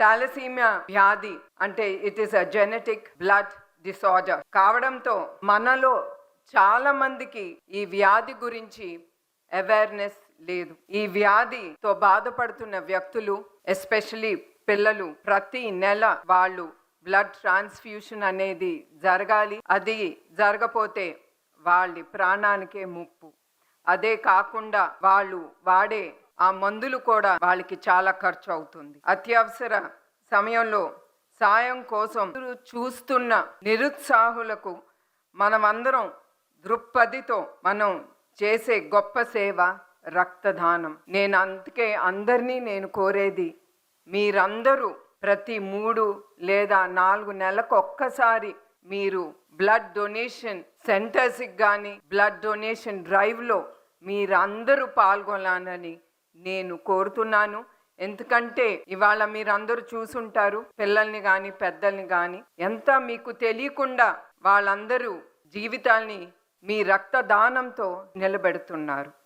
Thalassaemia వ్యాధి అంటే it is a genetic blood disorder కావడంతో మనలో చాలా మందికి ఈ వ్యాధి గురించి అవేర్నెస్ లేదు. ఈ వ్యాధితో బాధపడుతున్న వ్యక్తులు ఎస్పెషలీ పిల్లలు ప్రతి నెల వాళ్ళు బ్లడ్ ట్రాన్స్ఫ్యూషన్ అనేది జరగాలి. అది జరగపోతే వాళ్ళ ప్రాణానికే ముప్పు. అదే కాకుండా వాళ్ళు వాడే ఆ మందులు కూడా వాళ్ళకి చాలా ఖర్చు అవుతుంది. అత్యవసర సమయంలో సాయం కోసం చూస్తున్న నిరుత్సాహులకు మనమందరం దృక్పథితో మనం చేసే గొప్ప సేవ రక్తదానం. నేను అందుకే అందరినీ నేను కోరేది మీరందరూ ప్రతి మూడు లేదా నాలుగు నెలలకు ఒక్కసారి మీరు బ్లడ్ డొనేషన్ సెంటర్స్కి కానీ బ్లడ్ డొనేషన్ డ్రైవ్లో మీరందరూ పాల్గొనాలని నేను కోరుతున్నాను. ఎందుకంటే ఇవాళ మీరందరూ చూసుంటారు పిల్లల్ని కానీ పెద్దల్ని కానీ ఎంత మీకు తెలియకుండా వాళ్ళందరూ జీవితాల్ని మీ రక్తదానంతో నిలబెడుతున్నారు.